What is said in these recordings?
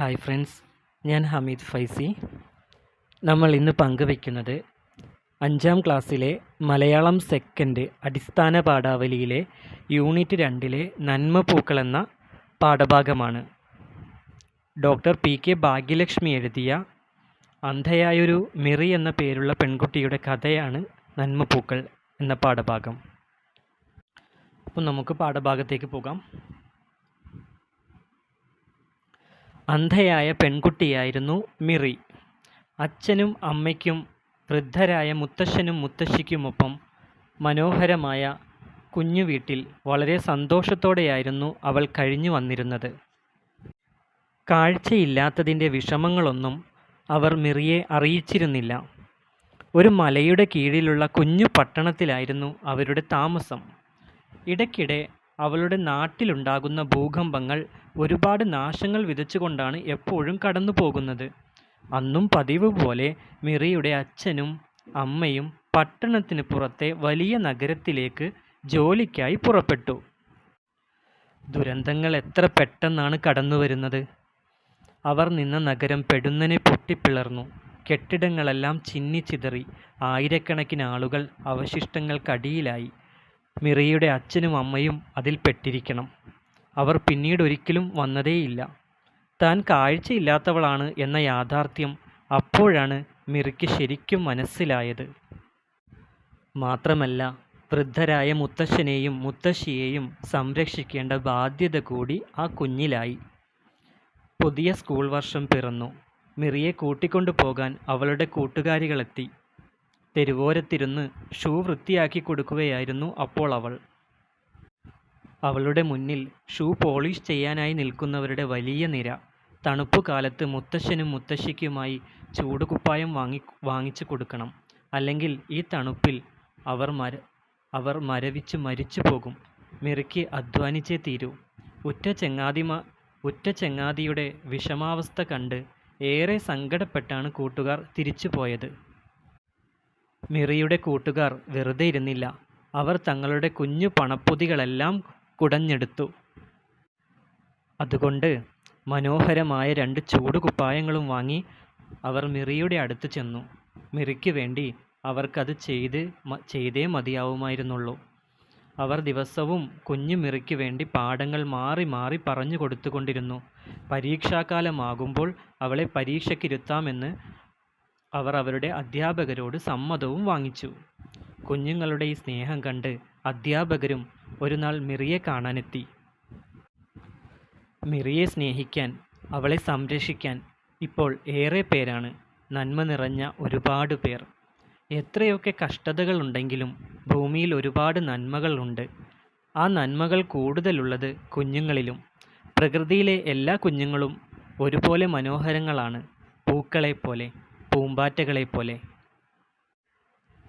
Hi friends ഞാൻ ഹമീദ് ഫൈസി. നമ്മൾ ഇന്ന് പങ്കുവയ്ക്കുന്നത് അഞ്ചാം ക്ലാസ്സിലെ മലയാളം സെക്കൻഡ് അടിസ്ഥാന പാഠാവലിയിലെ യൂണിറ്റ് രണ്ടിലെ നന്മ പൂക്കൾ എന്ന പാഠഭാഗമാണ്. ഡോക്ടർ പി കെ ഭാഗ്യലക്ഷ്മി എഴുതിയ അന്ധയായൊരു മിറി എന്ന പേരുള്ള പെൺകുട്ടിയുടെ കഥയാണ് നന്മ പൂക്കൾ എന്ന പാഠഭാഗം. അപ്പോൾ നമുക്ക് പാഠഭാഗത്തേക്ക് പോകാം. അന്ധയായ പെൺകുട്ടിയായിരുന്നു മിറി. അച്ഛനും അമ്മയ്ക്കും വൃദ്ധരായ മുത്തശ്ശനും മുത്തശ്ശിക്കുമൊപ്പം മനോഹരമായ കുഞ്ഞു വീട്ടിൽ വളരെ സന്തോഷത്തോടെയായിരുന്നു അവൾ കഴിഞ്ഞു വന്നിരുന്നത്. കാഴ്ചയില്ലാത്തതിന്റെ വിഷമങ്ങളൊന്നും അവർ മിറിയെ അറിയിച്ചിരുന്നില്ല. ഒരു മലയുടെ കീഴിലുള്ള കുഞ്ഞു പട്ടണത്തിലായിരുന്നു അവരുടെ താമസം. ഇടയ്ക്കിടെ അവളുടെ നാട്ടിലുണ്ടാകുന്ന ഭൂകമ്പങ്ങൾ ഒരുപാട് നാശങ്ങൾ വിതച്ചുകൊണ്ടാണ് എപ്പോഴും കടന്നു പോകുന്നത് അന്നും പതിവ് പോലെ മിറിയുടെ അച്ഛനും അമ്മയും പട്ടണത്തിന് പുറത്തെ വലിയ നഗരത്തിലേക്ക് ജോലിക്കായി പുറപ്പെട്ടു. ദുരന്തങ്ങൾ എത്ര പെട്ടെന്നാണ് കടന്നു വരുന്നത് അവർ നിന്ന നഗരം പെടുന്നനെ പൊട്ടിപ്പിളർന്നു. കെട്ടിടങ്ങളെല്ലാം ചിന്നിച്ചിതറി ആയിരക്കണക്കിന് ആളുകൾ അവശിഷ്ടങ്ങൾക്കടിയിലായി. മിറിയുടെ അച്ഛനും അമ്മയും അതിൽ പെട്ടിരിക്കണം അവർ പിന്നീട് ഒരിക്കലും വന്നതേയില്ല. താൻ കാഴ്ചയില്ലാത്തവളാണ് എന്ന യാഥാർത്ഥ്യം അപ്പോഴാണ് മിറിക്ക് ശരിക്കും മനസ്സിലായത്. മാത്രമല്ല വൃദ്ധരായ മുത്തശ്ശനെയും മുത്തശ്ശിയെയും സംരക്ഷിക്കേണ്ട ബാധ്യത കൂടി ആ കുഞ്ഞിലായി. പുതിയ സ്കൂൾ വർഷം പിറന്നു. മിറിയെ കൂട്ടിക്കൊണ്ടു പോകാൻ അവളുടെ കൂട്ടുകാരികളെത്തി. തെരുവോരത്തിരുന്ന് ഷൂ വൃത്തിയാക്കി കൊടുക്കുകയായിരുന്നു അപ്പോൾ അവൾ. അവളുടെ മുന്നിൽ ഷൂ പോളിഷ് ചെയ്യാനായി നിൽക്കുന്നവരുടെ വലിയ നിര. തണുപ്പുകാലത്ത് മുത്തശ്ശനും മുത്തശ്ശിക്കുമായി ചൂടുകുപ്പായം വാങ്ങി വാങ്ങിച്ചു കൊടുക്കണം. അല്ലെങ്കിൽ ഈ തണുപ്പിൽ അവർ മര അവർ മരവിച്ച് മരിച്ചു പോകും. മിറിക്ക് അധ്വാനിച്ചേ തീരൂ. ഉറ്റ ചെങ്ങാതിമ ഉറ്റ ചെങ്ങാതിയുടെ വിഷമാവസ്ഥ കണ്ട് ഏറെ സങ്കടപ്പെട്ടാണ് കൂട്ടുകാർ തിരിച്ചു പോയത് മിറിയുടെ കൂട്ടുകാർ വെറുതെ ഇരുന്നില്ല. അവർ തങ്ങളുടെ കുഞ്ഞു പണപ്പൊതികളെല്ലാം കുടഞ്ഞെടുത്തു. അതുകൊണ്ട് മനോഹരമായ രണ്ട് ചൂടുകുപ്പായങ്ങളും വാങ്ങി അവർ മിറിയുടെ അടുത്ത് ചെന്നു. മിറിക്ക് വേണ്ടി അവർക്കത് ചെയ്ത് ചെയ്തേ മതിയാവുമായിരുന്നുള്ളൂ. അവർ ദിവസവും കുഞ്ഞു മിറിക്ക് വേണ്ടി പാഠങ്ങൾ മാറി മാറി പറഞ്ഞു കൊടുത്തുകൊണ്ടിരുന്നു. പരീക്ഷാകാലമാകുമ്പോൾ അവളെ പരീക്ഷയ്ക്കിരുത്താമെന്ന് അവർ അവരുടെ അധ്യാപകരോട് സമ്മതവും വാങ്ങിച്ചു. കുഞ്ഞുങ്ങളുടെ ഈ സ്നേഹം കണ്ട് അധ്യാപകരും ഒരു നാൾ മിറിയെ കാണാനെത്തി. മിറിയെ സ്നേഹിക്കാൻ അവളെ സംരക്ഷിക്കാൻ ഇപ്പോൾ ഏറെ പേരാണ്. നന്മ നിറഞ്ഞ ഒരുപാട് പേർ. എത്രയൊക്കെ കഷ്ടതകളുണ്ടെങ്കിലും ഭൂമിയിൽ ഒരുപാട് നന്മകളുണ്ട് ആ നന്മകൾ കൂടുതലുള്ളത് കുഞ്ഞുങ്ങളിലും. പ്രകൃതിയിലെ എല്ലാ കുഞ്ഞുങ്ങളും ഒരുപോലെ മനോഹരങ്ങളാണ്. പൂക്കളെപ്പോലെ. പൂമ്പാറ്റകളെപ്പോലെ.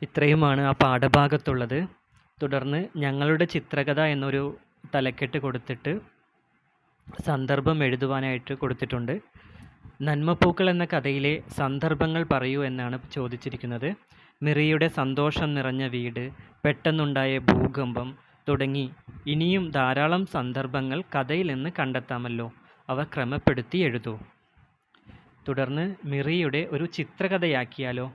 ഇത്രയുമാണ് ആ പാഠഭാഗത്തുള്ളത്. തുടർന്ന് ഞങ്ങളുടെ ചിത്രകഥ എന്നൊരു തലക്കെട്ട് കൊടുത്തിട്ട് സന്ദർഭം എഴുതുവാനായിട്ട് കൊടുത്തിട്ടുണ്ട്. നന്മപ്പൂക്കൾ എന്ന കഥയിലെ സന്ദർഭങ്ങൾ പറയൂ എന്നാണ് ചോദിച്ചിരിക്കുന്നത്. മിറിയുടെ സന്തോഷം നിറഞ്ഞ വീട് പെട്ടെന്നുണ്ടായ ഭൂകമ്പം തുടങ്ങി ഇനിയും ധാരാളം സന്ദർഭങ്ങൾ കഥയിൽ നിന്ന് കണ്ടെത്താമല്ലോ. അവ ക്രമപ്പെടുത്തി എഴുതൂ. തുടർന്ന് മിറിയുടെ ഒരു ചിത്രകഥയാക്കിയാലോ?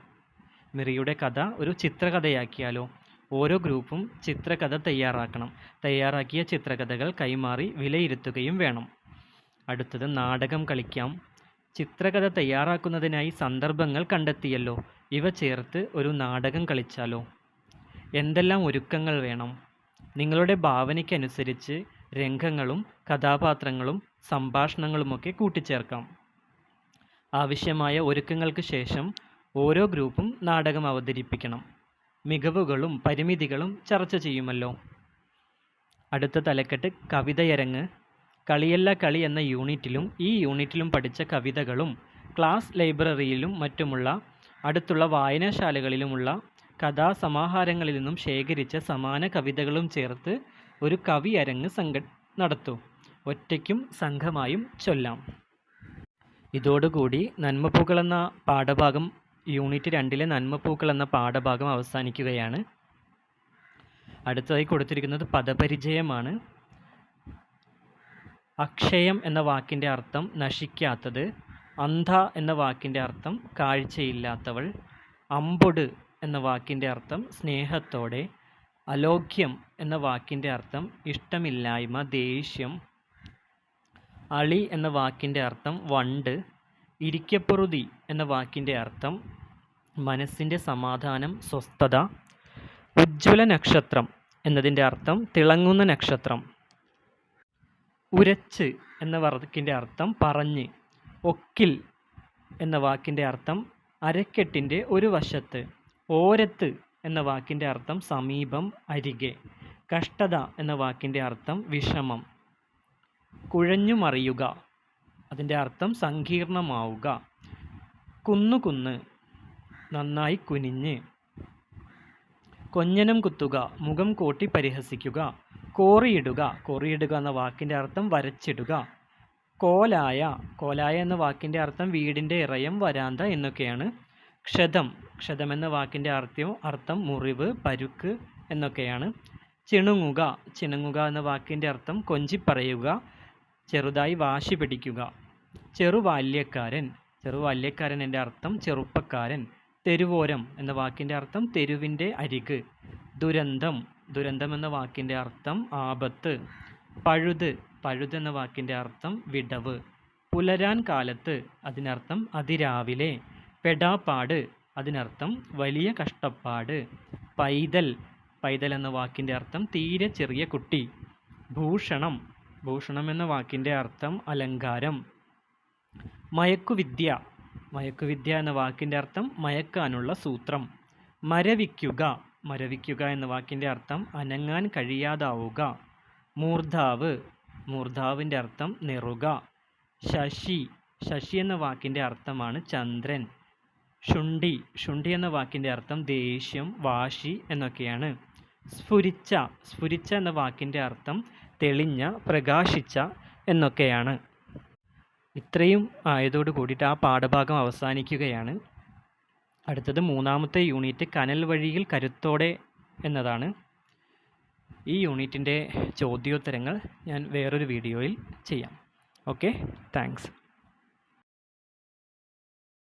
മിറിയുടെ കഥ ഒരു ചിത്രകഥയാക്കിയാലോ? ഓരോ ഗ്രൂപ്പും ചിത്രകഥ തയ്യാറാക്കണം. തയ്യാറാക്കിയ ചിത്രകഥകൾ കൈമാറി വിലയിരുത്തുകയും വേണം. അടുത്തത് നാടകം കളിക്കാം. ചിത്രകഥ തയ്യാറാക്കുന്നതിനായി സന്ദർഭങ്ങൾ കണ്ടെത്തിയല്ലോ. ഇവ ചേർത്ത് ഒരു നാടകം കളിച്ചാലോ? എന്തെല്ലാം ഒരുക്കങ്ങൾ വേണം? നിങ്ങളുടെ ഭാവനയ്ക്കനുസരിച്ച് രംഗങ്ങളും കഥാപാത്രങ്ങളും സംഭാഷണങ്ങളുമൊക്കെ കൂട്ടിച്ചേർക്കാം. ആവശ്യമായ ഒരുക്കങ്ങൾക്ക് ശേഷം ഓരോ ഗ്രൂപ്പും നാടകം അവതരിപ്പിക്കണം. മികവുകളും പരിമിതികളും ചർച്ച ചെയ്യുമല്ലോ. അടുത്ത തലക്കെട്ട് കവിതയരങ്ങ്. കളിയല്ല കളി എന്ന യൂണിറ്റിലും ഈ യൂണിറ്റിലും പഠിച്ച കവിതകളും ക്ലാസ് ലൈബ്രറിയിലും മറ്റുമുള്ള അടുത്തുള്ള വായനശാലകളിലുമുള്ള കഥാസമാഹാരങ്ങളിൽ നിന്നും ശേഖരിച്ച സമാന കവിതകളും ചേർത്ത് ഒരു കവിയരങ്ങ് സംഘ നടത്തൂ. ഒറ്റയ്ക്കും സംഘമായും ചൊല്ലാം. ഇതോടുകൂടി നന്മപ്പൂക്കൾ എന്ന പാഠഭാഗം യൂണിറ്റ് രണ്ടിലെ നന്മപ്പൂക്കൾ എന്ന പാഠഭാഗം അവസാനിക്കുകയാണ്. അടുത്തതായി കൊടുത്തിരിക്കുന്നത് പദപരിചയമാണ്. അക്ഷയം എന്ന വാക്കിന്റെ അർത്ഥം നശിക്കാത്തത് അന്ധ എന്ന വാക്കിന്റെ അർത്ഥം കാഴ്ചയില്ലാത്തവൾ അമ്പൊട് എന്ന വാക്കിന്റെ അർത്ഥം സ്നേഹത്തോടെ അലോക്യം എന്ന വാക്കിന്റെ അർത്ഥം ഇഷ്ടമില്ലായ്മ ദേഷ്യം അളി എന്ന വാക്കിന്റെ അർത്ഥം വണ്ട് ഇരിക്കപ്പൊറുതി എന്ന വാക്കിന്റെ അർത്ഥം മനസ്സിന്റെ സമാധാനം സ്വസ്ഥത ഉജ്ജ്വല നക്ഷത്രം എന്നതിന്റെ അർത്ഥം തിളങ്ങുന്ന നക്ഷത്രം ഉരച്ച് എന്ന വാക്കിന്റെ അർത്ഥം പറഞ്ഞ് ഒക്കിൽ എന്ന വാക്കിന്റെ അർത്ഥം അരക്കെട്ടിന്റെ ഒരു വശത്ത് ഓരത്ത് എന്ന വാക്കിന്റെ അർത്ഥം സമീപം അരികെ കഷ്ടത എന്ന വാക്കിന്റെ അർത്ഥം വിഷമം. കുഴഞ്ഞു മറിയുക അതിന്റെ അർത്ഥം സങ്കീർണമാവുക. കുന്നു കുന്ന് നന്നായി കുനിഞ്ഞ്. കൊഞ്ഞനം കുത്തുക മുഖം കോട്ടി പരിഹസിക്കുക. കോറിയിടുക കോറിയിടുക എന്ന വാക്കിന്റെ അർത്ഥം വരച്ചിടുക. കോലായ കോലായ എന്ന വാക്കിന്റെ അർത്ഥം വീടിന്റെ ഇറയം വരാന്ത എന്നൊക്കെയാണ്. ക്ഷതം ക്ഷതം എന്ന വാക്കിന്റെ അർത്ഥം അർത്ഥം മുറിവ് പരുക്ക് എന്നൊക്കെയാണ്. ചിണുങ്ങുക ചിണുങ്ങുക എന്ന വാക്കിന്റെ അർത്ഥം കൊഞ്ചിപ്പറയുക. ചെറുതായി വാശി പിടിക്കുക. ചെറുബാല്യക്കാരൻ ചെറുബാല്യക്കാരൻ എന്റെ അർത്ഥം ചെറുപ്പക്കാരൻ തെരുവോരം എന്ന വാക്കിന്റെ അർത്ഥം തെരുവിന്റെ അരിക്. ദുരന്തം ദുരന്തം എന്ന വാക്കിന്റെ അർത്ഥം ആപത്ത്. പഴുത് പഴുത് എന്ന വാക്കിന്റെ അർത്ഥം വിടവ്. പുലരാൻ കാലത്ത് അതിനർത്ഥം അതിരാവിലെ. പെടാപ്പാട് അതിനർത്ഥം വലിയ കഷ്ടപ്പാട്. പൈതൽ പൈതൽ എന്ന വാക്കിന്റെ അർത്ഥം തീരെ ചെറിയ കുട്ടി. ഭൂഷണം ഭൂഷണം എന്ന വാക്കിന്റെ അർത്ഥം അലങ്കാരം. മയക്കുവിദ്യ. മയക്കുവിദ്യ എന്ന വാക്കിന്റെ അർത്ഥം മയക്കാനുള്ള സൂത്രം. മരവിക്കുക. മരവിക്കുക എന്ന വാക്കിന്റെ അർത്ഥം അനങ്ങാൻ കഴിയാതാവുക. മൂർധാവ്. മൂർധാവിന്റെ അർത്ഥം നിറുക. ശശി. ശശി എന്ന വാക്കിന്റെ അർത്ഥമാണ് ചന്ദ്രൻ. ശുണ്ഠി. ശുണ്ഠി എന്ന വാക്കിന്റെ അർത്ഥം ദേഷ്യം വാശി എന്നൊക്കെയാണ്. സ്ഫുരിച്ച. സ്ഫുരിച്ച എന്ന വാക്കിന്റെ അർത്ഥം തെളിഞ്ഞ പ്രകാശിച്ച എന്നൊക്കെയാണ്. ഇത്രയും ആയതോട് കൂടിയിട്ട് ആ പാഠഭാഗം അവസാനിക്കുകയാണ്. അടുത്തത് മൂന്നാമത്തെ യൂണിറ്റ് കനൽ വഴിയിൽ കരുത്തോടെ എന്നതാണ്. ഈ യൂണിറ്റിന്റെ ചോദ്യോത്തരങ്ങൾ ഞാൻ വേറൊരു വീഡിയോയിൽ ചെയ്യാം. Okay thanks.